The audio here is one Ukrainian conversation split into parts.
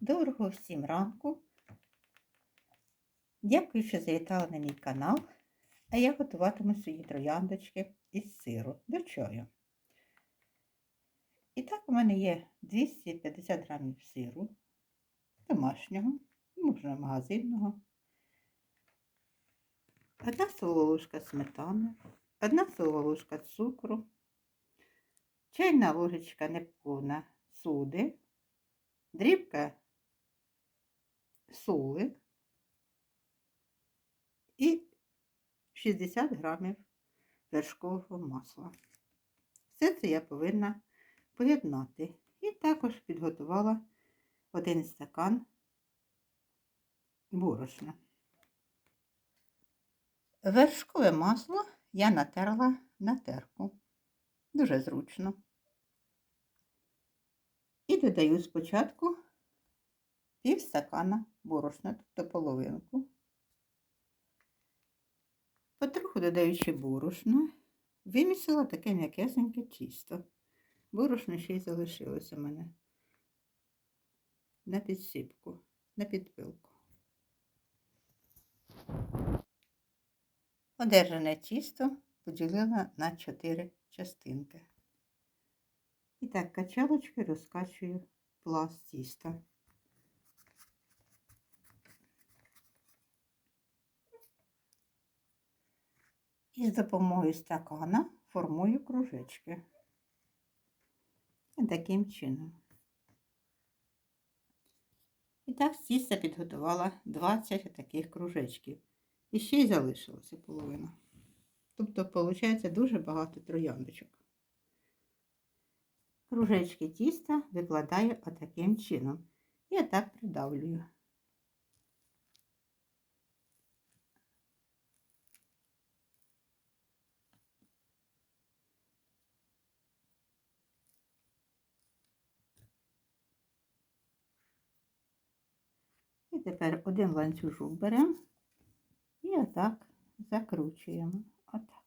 Доброго всім ранку. Дякую, що завітали на мій канал. А я готуватиму свої трояндочки із сиру до чаю. І так, у мене є 250 грамів сиру домашнього, можна магазинного. Одна столова ложка сметани, одна столова цукру, чайна ложечка неповна соди, дрібка соли і 60 грамів вершкового масла. Все це я повинна поєднати. І також підготувала один стакан борошна. Вершкове масло я натерла на терку. Дуже зручно. І додаю спочатку пів стакана борошна, тобто половинку. Потроху додаючи борошно, вимісила таке м'якесеньке тісто. Борошно ще й залишилося в мене на підсипку, на підпилку. Одержане тісто поділила на 4 частинки. І так качалочкою розкачую пласт тіста. І з допомогою стакана формую кружечки. І таким чином. І так з тіста підготувала 20 таких кружечків. І ще й залишилося половина. Тобто, виходить, дуже багато трояндочок. Кружечки тіста викладаю отаким чином. І отак придавлюю. Тепер один ланцюжок беремо і отак закручуємо. Отак.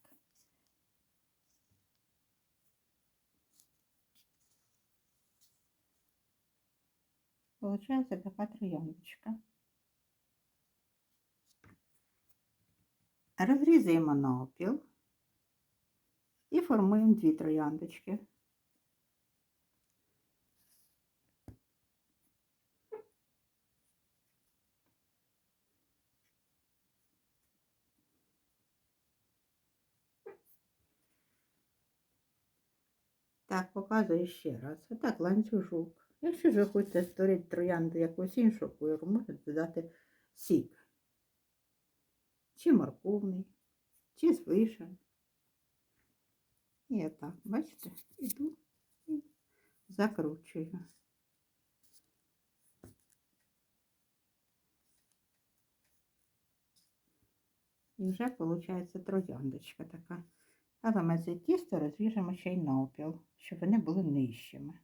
Получається така трояндочка. Розрізаємо навпіл і формуємо дві трояндочки. Так, показую ще раз. Отак ланцюжок. Якщо ж ви хочете створити троянду якогось іншого кольору, можете додати сік. Чи морковний, чи з вишень. І отак, бачите, іду і закручую. І вже виходить трояндочка така. Але ми це тісто розріжемо ще й навпіл, щоб вони були нижчими.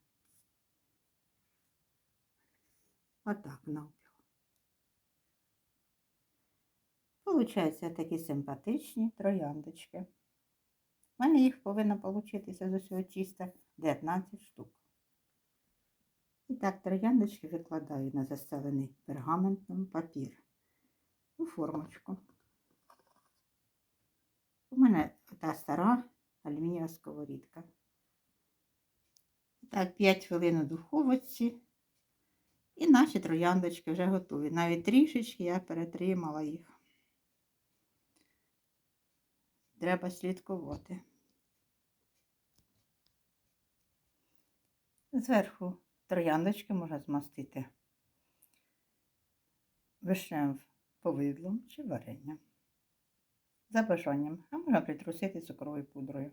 Отак навпіл. Получаються такі симпатичні трояндочки. У мене їх повинно получитися з усього тіста 19 штук. І так трояндочки викладаю на застелений пергаментом папір у формочку. У мене та стара алюмінієва сковорідка. Так, 5 хвилин у духовці. І наші трояндочки вже готові. Навіть трішечки я перетримала їх. Треба слідкувати. Зверху трояндочки можна змастити вишневим повидлом чи варенням. За бажанням, а можна притрусити цукровою пудрою.